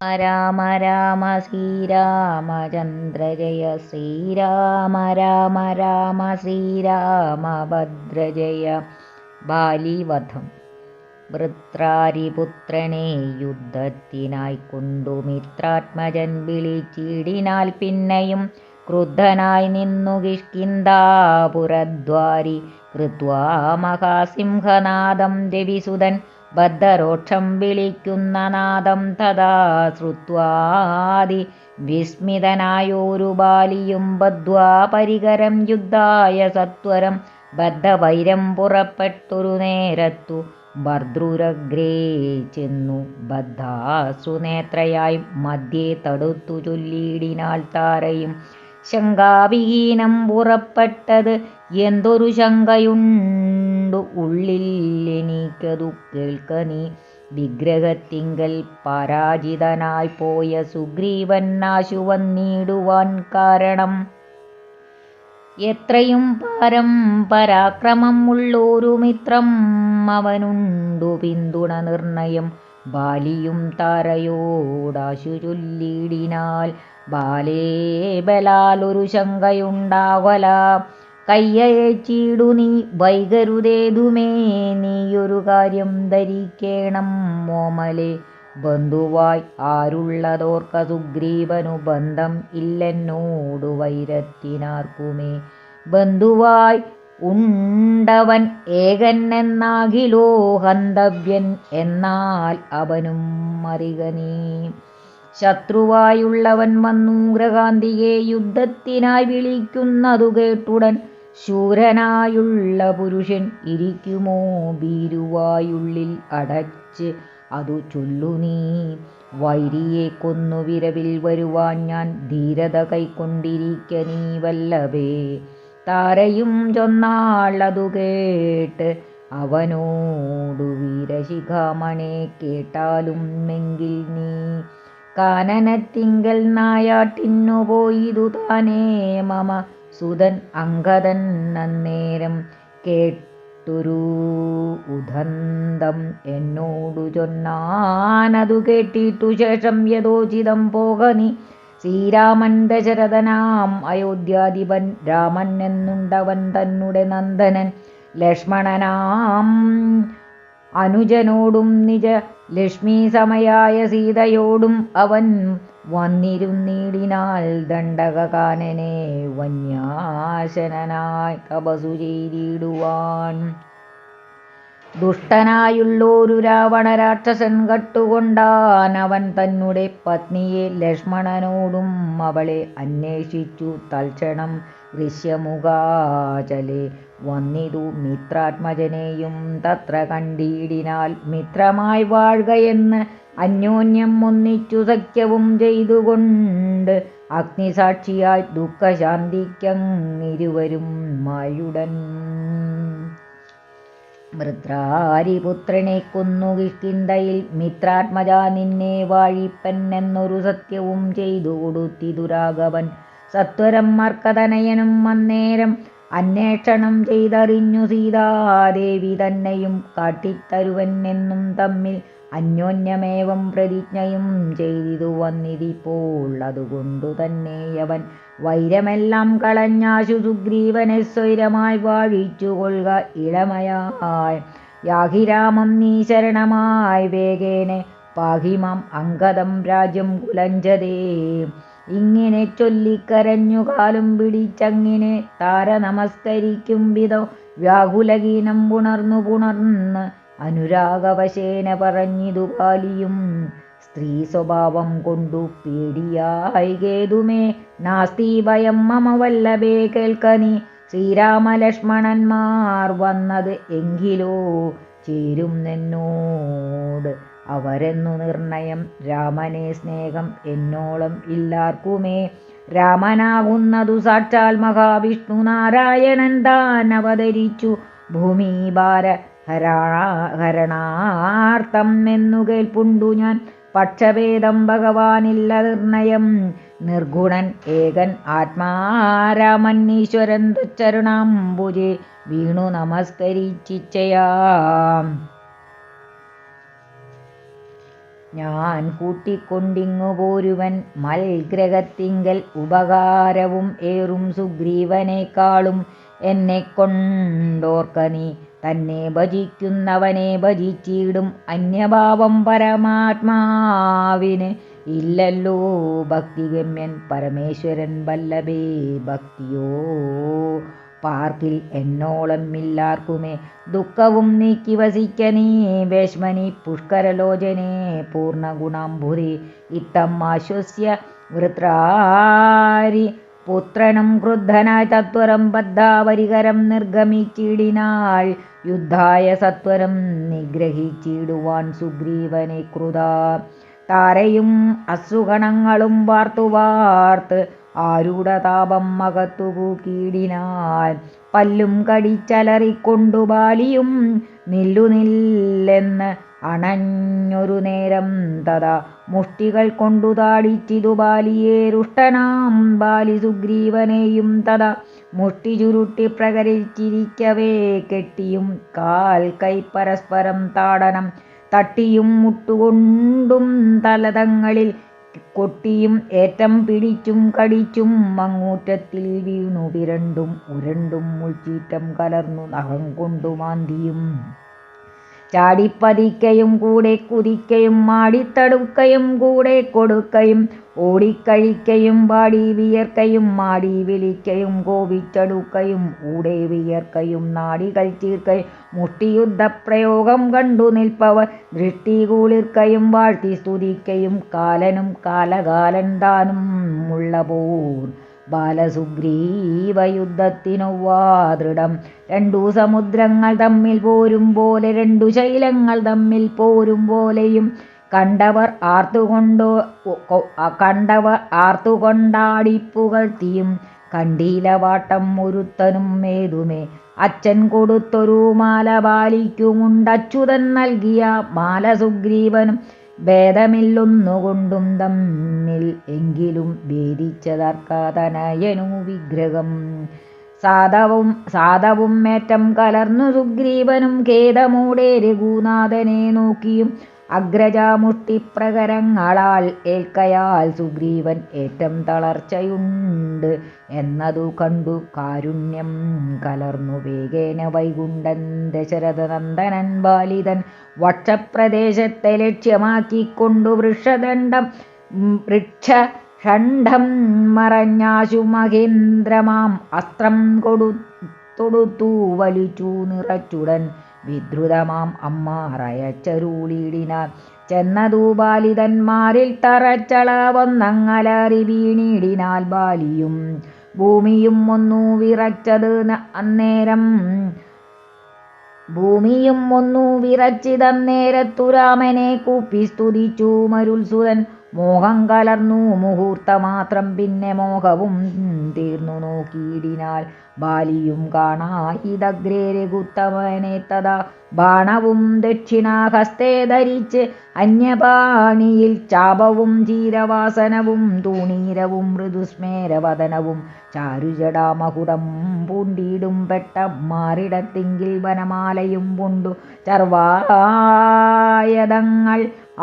രാമ രാമ ശ്രീരാമചന്ദ്ര ജയ ശ്രീരാമ രാമ രാമ ശ്രീരാമഭദ്ര ജയ ബാലിവധം. വൃത്രാരിപുത്രനെ യുദ്ധത്തിനായി കൊണ്ടു മിത്രാത്മജൻ വിളിച്ചിടിനാൽ പിന്നെയും ക്രുദ്ധനായി നിന്നു കിഷ്കിന്ദാപുരദ്വാരി. കൃത്വാ മഹാസിംഹനാദം രവിസുതൻ ബദ്ധരോക്ഷം വിളിക്കുന്ന നാദം തഥാ ശ്രുത്വാദി വിസ്മിതനായോരു ബാലിയും ബദ്ധ്വാ പരികരം യുദ്ധായ സത്വരം ബദ്ധവൈരം പുറപ്പെട്ടൊരു നേരത്തു ഭർദ്രുരഗ്രേ ചെന്നു. ബദ്ധാശ്രുനേത്രയായി മധ്യേ തടുത്തു ചൊല്ലിയിടിനാൾ താരയും ശങ്കാവിഹീനം പുറപ്പെട്ടത് എന്തൊരു ശങ്കയുണ്ടു ഉള്ളിൽ എനിക്കതു കേൾക്ക നീ. വിഗ്രഹത്തിങ്കൽ പരാജിതനായി പോയ സുഗ്രീവൻ നാശു വന്നിടുവാൻ കാരണം. എത്രയും പാരം പരാക്രമം ഉള്ളൊരു മിത്രം അവനുണ്ടു. പിന്തുണ നിർണയം ബാലിയും താരയോടാശു ചൊല്ലിടിനാൽ ബാലേ ബലാലൊരു ശങ്കയുണ്ടാവല. കയ്യയച്ചിടു നീ വൈകരുതേതുമേ നീയൊരു കാര്യം ധരിക്കേണം മോമലെ. ബന്ധുവായി ആരുള്ളതോർക്ക സുഗ്രീവനു ബന്ധം ഇല്ലെന്നോടു വൈരത്തിനാർക്കുമേ. ബന്ധുവായി ഉണ്ടവൻ ഏകനെന്നാകിലോ ഹന്തവ്യൻ എന്നാൽ അവനും അറിക നീ ശത്രുവായുള്ളവൻ വന്നു ഗ്രകാന്തിയെ യുദ്ധത്തിനായി വിളിക്കുന്നതു കേട്ടുടൻ ശൂരനായുള്ള പുരുഷൻ ഇരിക്കുമോ? ഭീരുവായുള്ളിൽ അടച്ച് അതു ചൊല്ലു നീ. വൈരിയെ കൊന്നു വിരവിൽ വരുവാൻ ഞാൻ ധീരത കൈക്കൊണ്ടിരിക്ക നീ വല്ലഭേ. താരയും ചൊന്നാളതു കേട്ട് അവനോടു വീരശിഖാമണെ കേട്ടാലും എങ്കിൽ നീ കാനനത്തിങ്കൽ നായാട്ടിന്നു പോയിതു താനേ മമ സുതൻ അങ്കദൻ അന്നേരം കേട്ടൊരു ഉദന്തം എന്നോടു ചൊന്നാനതു കേട്ടിട്ടു ശേഷം യഥോചിതം പോകനി ശ്രീരാമൻ ദശരഥനാം അയോധ്യാധിപൻ രാമൻ എന്നുണ്ടവൻ തന്നുടെ നന്ദനൻ. ലക്ഷ്മണനാം അനുജനോടും നിജ ലക്ഷ്മി സമയായ സീതയോടും അവൻ വന്നിരുന്നിടിനാൽ ദണ്ഡകാനനെ വന്യാശനായി തപസു ചെയ്തിടുവാൻ. ദുഷ്ടനായുള്ളൊരു രാവണ രാക്ഷസൻ കട്ടുകൊണ്ടാൻ അവൻ തന്നെ പത്നിയെ ലക്ഷ്മണനോടും അവളെ അന്വേഷിച്ചു. തൽക്ഷണം ഋഷ്യമുഖാചലെ വന്നിതു മിത്രാത്മജനെയും തത്ര കണ്ടിടിനാൽ മിത്രമായി വാഴുകയെന്ന് അന്യോന്യം ഒന്നിച്ചു സഖ്യവും ചെയ്തുകൊണ്ട് അഗ്നിസാക്ഷിയായി ദുഃഖശാന്തിക്കങ്ങിരുവരും മായുടൻ. വൃത്രാരിപുത്രനെ കൊന്നു കിഷ്കിന്തയിൽ മിത്രാത്മജ നിന്നെ വാഴിപ്പൻ എന്നൊരു സത്യവും ചെയ്തു കൊടുത്തി ദുരാഗവൻ സത്വരം മർക്കതനയനും അന്നേരം അന്വേഷണം ചെയ്തറിഞ്ഞു സീതാദേവി തന്നെയും കാട്ടിത്തരുവൻ എന്നും തമ്മിൽ അന്യോന്യമേവം പ്രതിജ്ഞയും ചെയ്തു വന്നിതിപ്പോൾ അതുകൊണ്ടു തന്നെയവൻ വൈരമെല്ലാം കളഞ്ഞാശു സുഗ്രീവനെ സ്വൈരമായി വാഴിച്ചു കൊള്ളുക ഇളമയായി. യാഹിരാമം നീ ശരണമായി വേഗേനെ പാഹിമാം അങ്കദം രാജ്യം കുലഞ്ചതേ. ഇങ്ങനെ ചൊല്ലിക്കരഞ്ഞു കാലും പിടിച്ചങ്ങിനെ താര നമസ്കരിക്കും വിധം വ്യാകുലഗീനം പുണർന്നു പുണർന്ന് അനുരാഗവശേന പറഞ്ഞിതു പാലിയും. സ്ത്രീ സ്വഭാവം കൊണ്ടു പേടിയായി കേതുമേ. നാസ്തി ഭയം മമ വല്ലഭേ കേൾക്കനി. ശ്രീരാമലക്ഷ്മണന്മാർ വന്നത് എങ്കിലോ ചേരും എന്നോട് അവരെന്നു നിർണയം. രാമനെ സ്നേഹം എന്നോളം ഇല്ലാർക്കുമേ. രാമനാകുന്നതു സാക്ഷാൽ മഹാവിഷ്ണു നാരായണൻ താൻ അവതരിച്ചു. ഭൂമിഭാര ഹരണാർത്ഥം എന്നു കേൾപ്പുണ്ടു ഞാൻ. പക്ഷഭേദം ഭഗവാനില്ല നിർണയം. നിർഗുണൻ ഏകൻ ആത്മാരാമൻ ഈശ്വരൻ തുച്ചരുണാംബുജെ വീണു നമസ്കരിച്ചിച്ചയാം. ഞാൻ കൂട്ടിക്കൊണ്ടിങ്ങു പോരുവൻ മൽഗ്രഹത്തിങ്കൽ ഉപകാരവും ഏറും സുഗ്രീവനേക്കാളും എന്നെ കൊണ്ടോർക്ക നീ. തന്നെ ഭജിക്കുന്നവനെ ഭജിച്ചിടും അന്യഭാവം പരമാത്മാവിന്. ഇല്ലല്ലോ ഭക്തിഗമ്യൻ പരമേശ്വരൻ വല്ലഭേ ഭക്തിയോ. പാർക്കിൽ എന്നോളം ഇല്ലാർക്കുമേ ദുഃഖവും നീക്കി വസിക്കനേ വേഷ്മനി പുഷ്കരലോചനേ പൂർണഗുണാംബുധി ഇത്തം ആശ്വസ്യ വൃത്രാരി. പുത്രനും ക്രുദ്ധനായി തത്വരം ബദ്ധാവരികരം നിർഗമിച്ചിടിനാൾ. യുദ്ധായ സത്വരം നിഗ്രഹിച്ചിടുവാൻ സുഗ്രീവനെ കൃത താരയും അസുഗണങ്ങളും വാർത്തു വാർത്ത് ആരുടെ താപം മകത്തു കൂക്കിയിടിനാൽ പല്ലും കടിച്ചലറിക്കൊണ്ടു ബാലിയും നില്ലു നില്ലെന്ന് അണഞ്ഞൊരു നേരം തഥാ മുഷ്ടികൾ കൊണ്ടു താടിച്ചിതു ബാലിയെ രുഷ്ടനാം ബാലി സുഗ്രീവനെയും തഥാ മുഷ്ടി ചുരുട്ടി പ്രകരിച്ചിരിക്കവേ കെട്ടിയും കാൽ കൈ പരസ്പരം താടനം തട്ടിയും മുട്ടുകൊണ്ടും തലതങ്ങളിൽ കൊട്ടിയും ഏറ്റം പിടിച്ചും കടിച്ചും മങ്ങൂറ്റത്തിൽ വീണു പിരണ്ടും ഉരണ്ടും മുൾച്ചീറ്റം കലർന്നു നഖം കൊണ്ടു മാന്തിയും. ചാടിപ്പതിക്കയും കൂടെ കുതിക്കയും മാടിത്തടുക്കയും കൂടെ കൊടുക്കയും ഓടിക്കഴിക്കയും പാടി വിയർക്കയും മാടി വിളിക്കയും കോപിച്ചടുക്കയും ഊടെ വിയർക്കയും നാടികൾ ചീർക്കയും മുഷ്ടിയുദ്ധപ്രയോഗം കണ്ടു നിൽപ്പവർ ദൃഷ്ടി കൂളിർക്കയും വാഴ്ത്തി സ്തുതിക്കയും കാലനും കാലകാലൻ താനും ഉള്ളപോർ. ബാലസുഗ്രീവയുദ്ധത്തിനൊവ്വാ ദൃഢം രണ്ടു സമുദ്രങ്ങൾ തമ്മിൽ പോരും പോലെ രണ്ടു ശൈലങ്ങൾ തമ്മിൽ പോരും പോലെയും കണ്ടവർ ആർത്തുകൊണ്ടോ കണ്ടവർ ആർത്തുകൊണ്ടാടിപ്പുകഴ്ത്തിയും കണ്ടീലവാട്ടം ഒരുത്തനും മേതുമേ അച്ഛൻ കൊടുത്തൊരു മാല ബാലിക്കുമുണ്ടച്യുതൻ നൽകിയ മാല സുഗ്രീവനും ഭേദമില്ലൊന്നുകൊണ്ടും തമ്മിൽ എങ്കിലും ഭേദിച്ചതർക്കാതനയനു വിഗ്രഹം. സാധവും സാധവും മേറ്റം കലർന്നു സുഗ്രീവനും ഖേദമൂടെ രഘുനാഥനെ നോക്കിയും അഗ്രജാമുഷ്ടിപ്രകരങ്ങളാൽ ഏൽക്കയാൽ സുഗ്രീവൻ ഏറ്റം തളർച്ചയുണ്ട് എന്നതു കണ്ടു കാരുണ്യം കലർന്നു വേഗേന വൈകുണ്ഠൻ ദശരഥനന്ദനൻ ബാലിതൻ വക്ഷപ്രദേശത്തെ ലക്ഷ്യമാക്കിക്കൊണ്ടു വൃഷദണ്ഡം വൃക്ഷ ഷണ്ഠം മറഞ്ഞാശു മഹേന്ദ്രമാം അസ്ത്രം കൊടു തൊടുത്തു വലിച്ചു നിറച്ചുടൻ വിദ്രുതമാം അമ്മാറയച്ചരുളിടിനാർ ചെന്നതു ബാലിതന്മാരിൽ തറച്ചളവൊന്നങ്ങലറി വീണിടിനാൽ ബാലിയും ഭൂമിയും ഒന്നു വിറച്ചത് അന്നേരം. ഭൂമിയും ഒന്നു വിറച്ചിതന്നേരത്തു രാമനെ കൂപ്പി സ്തുതിച്ചു മരുൽസുതൻ മോഹം കലർന്നു മുഹൂർത്തമാത്രം പിന്നെ മോഹവും തീർന്നു നോക്കിയിടിനാൽ ബാലിയും കാണായിതഗ്രേ രഘുത്തമനെ തഥാ ബാണവും ദക്ഷിണാഹസ്തേ ധരിച്ച് അന്യപാണിയിൽ ചാപവും ചീരവാസനവും തൂണീരവും മൃദുസ്മേരവദനവും ചാരുജടാമകുടം പൂണ്ടിയിടും പെട്ട മാറിടത്തിങ്കിൽ വനമാലയും പൂണ്ടു ചർവായതങ്ങൾ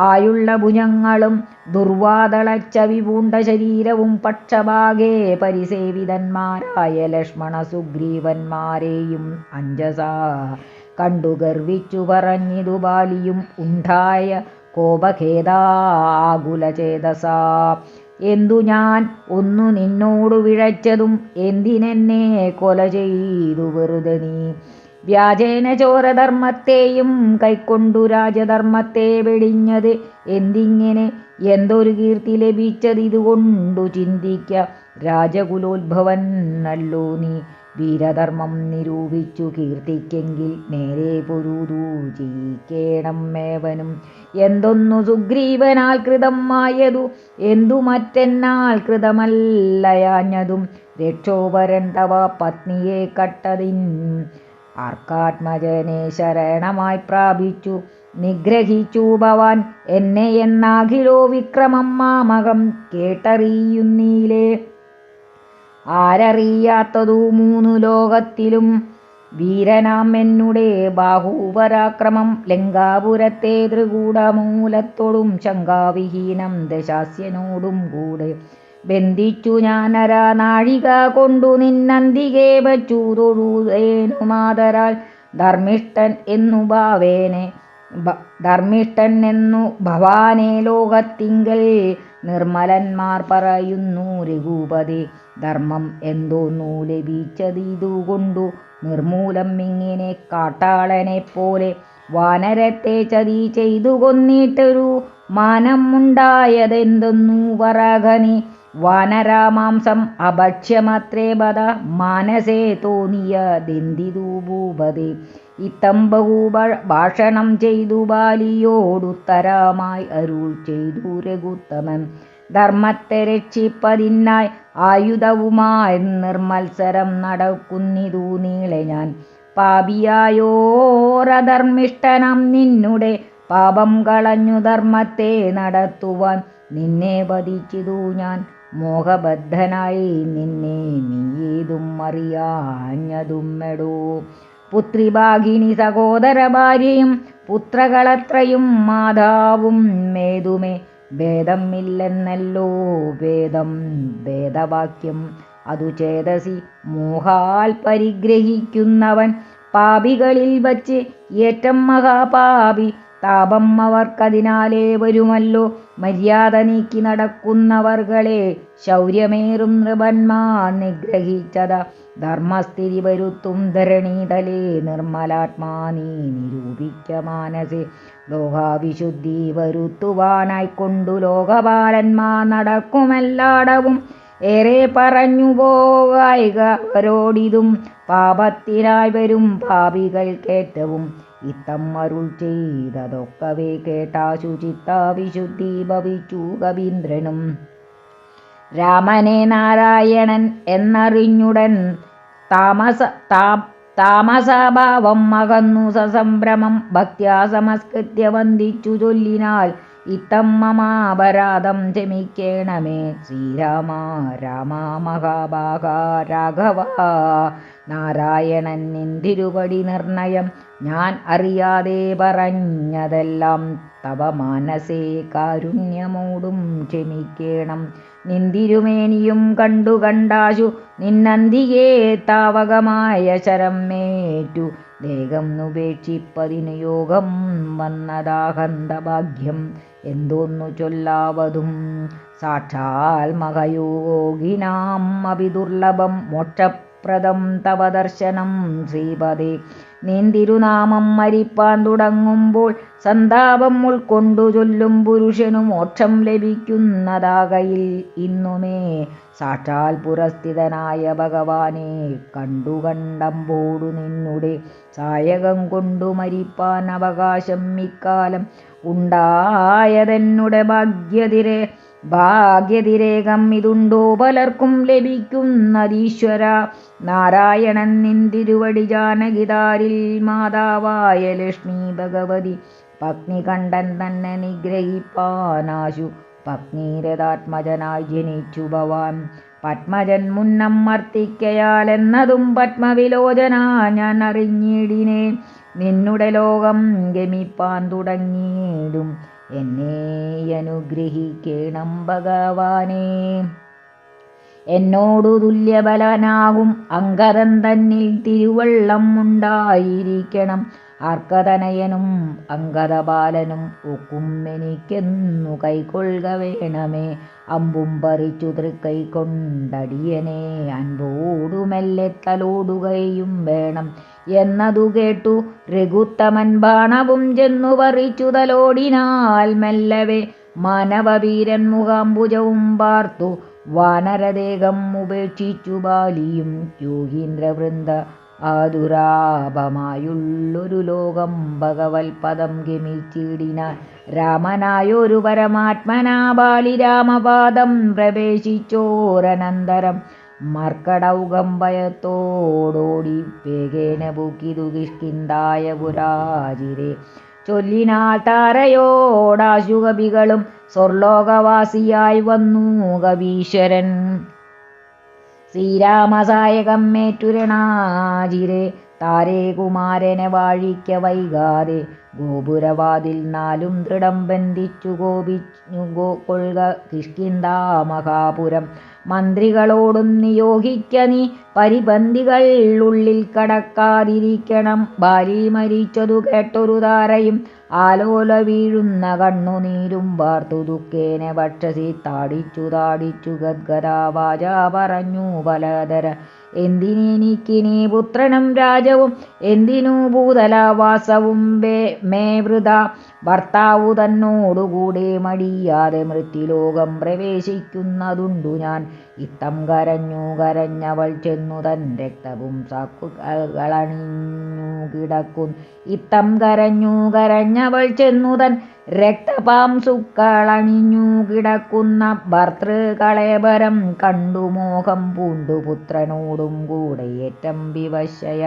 ആയുള്ള ഭുജങ്ങളും ദുർവാതളച്ചവി പൂണ്ട ശരീരവും പക്ഷഭാഗേ പരിസേവിതന്മാരായ ലക്ഷ്മണ സുഗ്രീവന്മാരെയും അഞ്ജസ കണ്ടു ഗർവിച്ചു പറഞ്ഞിതു ബാലിയും ഉണ്ടായ കോപഖേദാകുലചേതസാ എന്തു ഞാൻ ഒന്നു നിന്നോടു വിഴച്ചതും എന്തിനെന്നെ കൊല ചെയ്തു വെറുതെ നീ? വ്യാജേന ചോരധർമ്മത്തെയും കൈക്കൊണ്ടു രാജധർമ്മത്തെ വെടിഞ്ഞത് എന്തിങ്ങനെ? എന്തൊരു കീർത്തി ലഭിച്ചത് ഇതുകൊണ്ടു ചിന്തിക്ക. രാജകുലോത്ഭവൻ നല്ലോ നീ. വീരധർമ്മം നിരൂപിച്ചു കീർത്തിക്കെങ്കിൽ നേരെ പൊരുതു ജയിക്കേണം മേവനും എന്തൊന്നു സുഗ്രീവനാൽ കൃതമായതു എന്തു മറ്റെന്നാൽ കൃതമല്ലയാഞ്ഞതും. രക്ഷോപരൻ പത്നിയെ കട്ടതിൻ ആർക്കാത്മജനെ ശരണമായി പ്രാപിച്ചു. നിഗ്രഹിച്ചു ഭവാൻ. എന്നെ എന്നാകിലോ വിക്രമം മാമകം കേട്ടറിയുന്നീലേ. ആരറിയാത്തതു മൂന്നു ലോകത്തിലും. വീരനാം എന്നുടെ ബാഹുപരാക്രമം ലങ്കാപുരത്തെ ത്രികൂടമൂലത്തോടും ശങ്കാവിഹീനം ദശാസ്യനോടും കൂടെ. ബന്ധിച്ചു ഞാനരാ നാഴിക കൊണ്ടു നിന്നന്തികെ വച്ചു തൊഴുതേനു മാതരാൽ ധർമ്മിഷ്ഠൻ എന്നു ഭാവേനെ ധർമ്മിഷ്ഠൻ എന്നു ഭവാനെ ലോകത്തിങ്കൽ നിർമ്മലന്മാർ പറയുന്നു രഘുപതി ധർമ്മം എന്തോ എന്തോന്നു ലഭിച്ചതിതുകൊണ്ടു നിർമൂലം ഇങ്ങനെ കാട്ടാളനെ പോലെ വാനരത്തെ ചതി ചെയ്തു കൊന്നിട്ടൊരു മാനം ഉണ്ടായതെന്തെന്നു പറകനി വാനരാമാംസം അഭക്ഷ്യമത്രേ ബദ മാനസേ തോന്നിയ ഭൂപതി ഇത്തം ബഹു ഭാഷണം ചെയ്തു ബാലിയോടുത്തരമായി അരുൾ ചെയ്തു രഘുത്തമൻ. ധർമ്മത്തെ രക്ഷിപ്പതിനായി ആയുധവുമായി നിർമത്സരം നടക്കുന്നിതു നീളെ ഞാൻ. പാപിയായോരധർമ്മിഷ്ടനം നിന്നുടെ പാപം കളഞ്ഞു ധർമ്മത്തെ നടത്തുവാൻ നിന്നെ വധിച്ചിതു ഞാൻ. മോഹബദ്ധനായി നിന്നെ നീയേതും അറിയാഞ്ഞതും മെടോ പുത്രിഭാഗിനി സഹോദര ഭാര്യയും പുത്രകളത്രയും മാതാവും മേതുമേ. ഭേദമില്ലെന്നല്ലോ ഭേദം ഭേദവാക്യം അതു ചേതസി മോഹാൽ പരിഗ്രഹിക്കുന്നവൻ പാപികളിൽ വച്ച് ഏറ്റം മഹാപാപി. താപം അവർക്കതിനാലേ വരുമല്ലോ. മര്യാദ നീക്കി നടക്കുന്നവർകളെ ശൗര്യമേറും നൃപന്മാർ നിഗ്രഹിച്ചത. ധർമ്മസ്ഥിതി വരുത്തും ധരണീതലേ നിർമ്മലാത്മാ നീ നിരൂപിക്ക മാനസേ. ലോകാവിശുദ്ധി വരുത്തുവാനായിക്കൊണ്ടു ലോകപാലന്മാർ നടക്കുമെല്ലാടവും. ഏറെ പറഞ്ഞു പോകായിക അവരോടിതും പാപത്തിനായി വരും പാപികൾക്കേറ്റവും. ഇത്തം അരുൾ കേട്ടാ ശുചിത്ത വിശുദ്ധി ഭവിച്ചു കവീന്ദ്രനും രാമനെ നാരായണൻ എന്നറിഞ്ഞുടൻ താമസ താമസഭാവം മകന്നു സസംഭ്രമം ഭക്ത്യാ സമസ്കൃത്യ വന്ദിച്ചു ചൊല്ലിനാൽ ഇത്തമ്മമാപരാധം ക്ഷമിക്കേണമേ. ശ്രീരാമ രാമ മഹാഭാഗ രാഘവ നാരായണൻ നിന്തിരുപടി നിർണയം ഞാൻ അറിയാതെ പറഞ്ഞതെല്ലാം തവ മാനസേ കാരുണ്യമോടും ക്ഷമിക്കേണം. നിന്തിരുമേനിയും കണ്ടു കണ്ടാശു നിന്നന്തിയേ താവകമായ ശരം മേറ്റു ദേഹം ഉപേക്ഷിപ്പതിനു യോഗം വന്നതാഹന്ത ഭാഗ്യം എന്തോന്നു ചൊല്ലാവതും? സാക്ഷാൽ മഹയോഗിനാം അഭിദുർലഭം. മോക്ഷപ്രദം തവ ദർശനം ശ്രീപദേ. നീന്തിരുനാമം മരിപ്പാൻ തുടങ്ങുമ്പോൾ സന്താപം ഉൾക്കൊണ്ടു ചൊല്ലും പുരുഷനു മോക്ഷം ലഭിക്കുന്നതാകയിൽ ഇന്നുമേ. സാക്ഷാൽ പുരസ്ഥിതനായ ഭഗവാനെ കണ്ടു കണ്ടമ്പോടു നിന്നുടെ സായകം കൊണ്ടു മരിപ്പാൻ അവകാശം ഇക്കാലം ഉണ്ടായതെന്നുടെ ഭാഗ്യതിരെ ഭാഗ്യതിരേകം ഇതുണ്ടോ പലർക്കും ലഭിക്കുന്നതീശ്വര. നാരായണൻ നിന്തിരുവടി ജാനകിതാരിൽ മാതാവായ ലക്ഷ്മി ഭഗവതി. പത്നി കണ്ടൻ തന്നെ നിഗ്രഹിപ്പാനാശു. പത്നീരഥാത്മജനായി ജനിച്ചു ഭവാൻ. പത്മജൻ മുന്നം മർത്തിക്കയാൽ എന്നതും പത്മവിലോചന ഞാൻ അറിഞ്ഞിടിനെ. നിന്നുടെ ലോകം ഗമിപ്പാൻ തുടങ്ങിയിടും എന്നെ അനുഗ്രഹിക്കണം ഭഗവാനേ. എന്നോടു തുല്യബലനാകും അങ്കതം തന്നിൽ തിരുവള്ളം ഉണ്ടായിരിക്കണം. ആർക്കതനയനും അങ്കതബാലനും ഒക്കും എനിക്കെന്നു കൈക്കൊള്ളുക വേണമേ. അമ്പും പറിച്ചു തൃക്കൈ കൊണ്ടടിയനെ അൻപോടുമെല്ലെ തലോടുകയും വേണം. എന്നതു കേട്ടു രഘുത്തമൻ ബാണവും ചെന്നു പറിച്ചു തലോടിനാൽ മെല്ലവേ മാനവവീരൻ മുഖാംബുജവും പാർത്തു വാനരദേഹം ഉപേക്ഷിച്ചു ബാലിയും യോഗീന്ദ്രവൃന്ദ ആതുരാപമായുള്ളൊരു ലോകം ഭഗവത്പദം പദം ഗമിച്ചിടിനാൻ രാമനായൊരു പരമാത്മനാ ബാലി രാമപാദം പ്രവേശിച്ചോരനന്തരം മർക്കടൗകം ഭയത്തോടോടി വേഗേന പൂക്കിതു കിഷ്കിന്തായ പുരാജിരെ. ചൊല്ലിനാൽ താരയോടാശുകവികളും സ്വർലോകവാസിയായി വന്നു കവീശ്വരൻ. ശ്രീരാമസായകം മേറ്റുരണാജിരെ താരേ കുമാരനെ വാഴിക്ക വൈകാതെ ഗോപുരവാതിൽ നാലും ദൃഢം ബന്ധിച്ചു ഗോപിച്ചു കൊള്ളുക കിഷ്കിന്താമഹാപുരം മന്ത്രികളോടും നിയോഗിക്ക നീ. പരിപന്തികൾ ഉള്ളിൽ കടക്കാതിരിക്കണം. ഭാര്യ മരിച്ചതു കേട്ടൊരു താരയും ആലോല വീഴുന്ന കണ്ണുനീരും വാർത്തു ദുഃഖേന ഭക്ഷസി താടിച്ചു താടിച്ചു ഗദ്ഗദാവാച പറഞ്ഞു പലതര എന്തിനെനിക്കിനി പുത്രനും രാജവും? എന്തിനു ഭൂതലവാസവും മേ വൃത ഭർത്താവു തന്നോടുകൂടെ മടിയാതെ മൃത്യുലോകം പ്രവേശിക്കുന്നതുണ്ടു ഞാൻ. ഇത്തം കരഞ്ഞു കരഞ്ഞവൾ ചെന്നു തൻ രക്തവും സാക്കുകളണിഞ്ഞു കിടക്കും. ഇത്തം കരഞ്ഞു കരഞ്ഞവൾ ചെന്നു തൻ രക്തപാം സുക്കളണിഞ്ഞു കിടക്കുന്ന ഭർത്തൃകളേബരം കണ്ടു മോഹം പൂണ്ടു പുത്രനോടും കൂടെ ഏറ്റം വിവശയ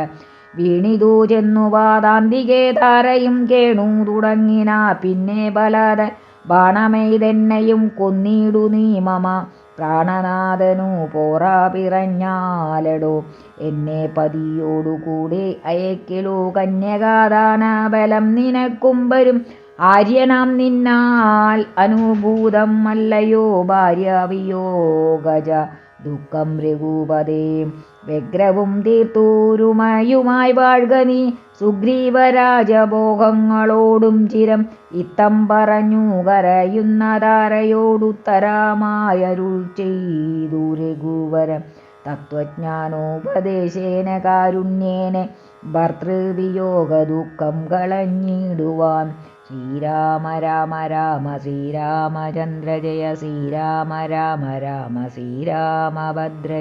വീണിതു ചെന്നു പാതാന്തികേ താരയും കേണു തുടങ്ങിന. പിന്നെ പലത ബാണമെയ്തെന്നെയും കൊന്നിടു നീ മമ. പ്രാണനാഥനു പോറാ പിറഞ്ഞാലടോ. എന്നെ പതിയോടുകൂടെ അയക്കിലോ കന്യകാദാന ബലം നിനക്കും വരും. ആര്യനാം നിന്നാൽ അനുഭൂതം അല്ലയോ ഭാര്യാവിയോഗജ. ദുഃഖം രഘുപതേ. വ്യഗ്രവും തീർത്തൂരുമയുമായി വാഴ്ക നീ. സുഗ്രീവരാജഭോഗങ്ങളോടും ചിരം ഇത്തം പറഞ്ഞു കരയുന്ന താരയോടുത്തരമായരുൾ ചെയ്തു രഘുവരം. തത്വജ്ഞാനോപദേശേന കാരുണ്യേന ഭർത്തൃവിയോഗ ദുഃഖം കളഞ്ഞിടുവാൻ. ശ്രീരാമ രാമ രാമ ശ്രീരാമചന്ദ്ര ശ്രീരാമ രാമ രാമ ശ്രീരാമഭദ്ര